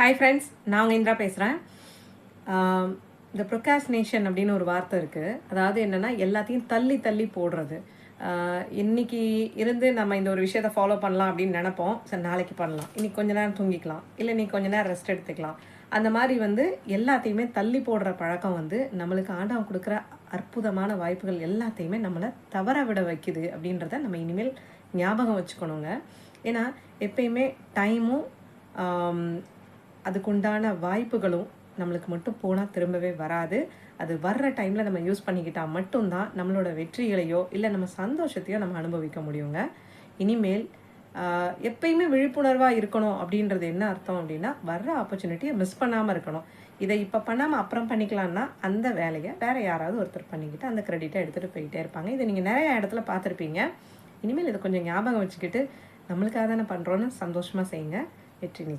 Hi friends நான் உங்கள் இந்திரா பேசுகிறேன் இந்த ப்ரொகாஸ்னேஷன் அப்படின்னு ஒரு வார்த்தை இருக்குது அதாவது என்னென்னா எல்லாத்தையும் தள்ளி தள்ளி போடுறது. இன்றைக்கி இருந்து நம்ம இந்த ஒரு விஷயத்தை ஃபாலோ பண்ணலாம் அப்படின்னு நினைப்போம். சரி நாளைக்கு பண்ணலாம். இன்னைக்கு கொஞ்ச நேரம் தூங்கிக்கலாம். இல்லை நீ கொஞ்ச நேரம் ரெஸ்ட் எடுத்துக்கலாம். அந்த மாதிரி வந்து எல்லாத்தையுமே தள்ளி போடுற பழக்கம் வந்து நம்மளுக்கு ஆண்டவன் கொடுக்குற அற்புதமான வாய்ப்புகள் எல்லாத்தையுமே நம்மளை தவற விட வைக்குது அப்படின்றத நம்ம இனிமேல் ஞாபகம் வச்சுக்கணுங்க. ஏன்னா எப்பயுமே டைமும் அதுக்குண்டான வாய்ப்புகளும் நம்மளுக்கு மட்டும் போனால் திரும்பவே வராது. அது வர்ற டைமில் நம்ம யூஸ் பண்ணிக்கிட்டால் மட்டும்தான் நம்மளோட வெற்றிகளையோ இல்லை நம்ம சந்தோஷத்தையோ நம்ம அனுபவிக்க முடியுங்க. இனிமேல் எப்பயுமே விழிப்புணர்வாக இருக்கணும் அப்படின்றது என்ன அர்த்தம் அப்படின்னா வர்ற ஆப்பர்ச்சுனிட்டியை மிஸ் பண்ணாமல் இருக்கணும். இதை இப்போ பண்ணாமல் அப்புறம் பண்ணிக்கலான்னா அந்த வேலையை வேறு யாராவது ஒருத்தர் பண்ணிக்கிட்டு அந்த கிரெடிட்டை எடுத்துகிட்டு போயிட்டே இருப்பாங்க. இதை நீங்கள் நிறைய இடத்துல பார்த்துருப்பீங்க. இனிமேல் இதை கொஞ்சம் ஞாபகம் வச்சுக்கிட்டு நம்மளுக்காக தானே பண்ணுறோன்னு சந்தோஷமாக செய்யுங்க. வெற்றி நிச்சயம்.